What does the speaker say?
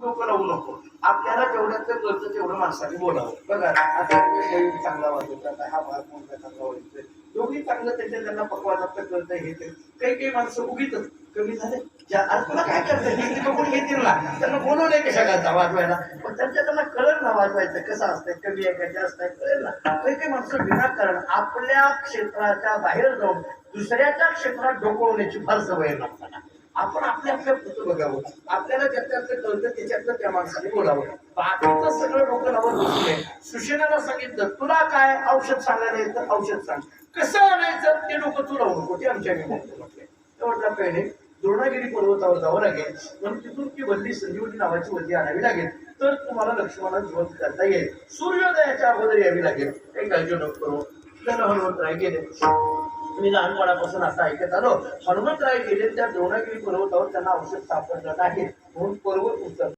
लोक राहू नको. आपल्याला जेवढ्यात गरज तेवढं माणसाने बोलावं. बघा आता ते बैल चांगला वाजवतात हा भाग कोणता चांगला वाजवतोय दोघी चांगलं त्यांच्या त्यांना पकवानाचं कळतं हे ते. काही काही माणसं उगीच कमी झाले. आज तुला काय करतं हे बघून घेतील ना. त्यांना बोलवलंय कशा करता वाजवायला पण त्यांच्या त्यांना कळलं ना वाजवायचं कसं असतंय कमी आहे का जास्त आहे कळेल ना. काही काही माणसं विनाकारण आपल्या क्षेत्राच्या बाहेर जाऊन दुसऱ्याच्या क्षेत्रात डोकवण्याची फार सवय आहे. आपण आपल्या आपल्या पुढचं बघावं. आपल्याला ज्याच्यातलं कळतं त्याच्यातलं त्या माणसाने बोलावं. बाकीचं सगळं डोकं लावत बसले सुशेनाला सांगितलं तुला काय औषध सांगायला येतं औषध सांग. कसं आणायचं ते डोकं तू लावू नको ते आमच्या म्हटले ते म्हटलं पहिले द्रोणागिरी पर्वतावर जावं लागेल. पण तिथून ती वल्ली संजीवनी नावाची वल्ली आणावी लागेल. तर तुम्हाला लक्ष्मणा जिवंत करता येईल. सूर्योदयाच्या अगोदर यावी लागेल. काही काळजी नको करू. तर हनुमंतराय गेले मी लहानपणापासून असं ऐकत आलो. हनुमंतराय गेले त्या द्रोणागिरी पर्वतावर त्यांना औषध सापडलं नाही. म्हणून पर्वत उचल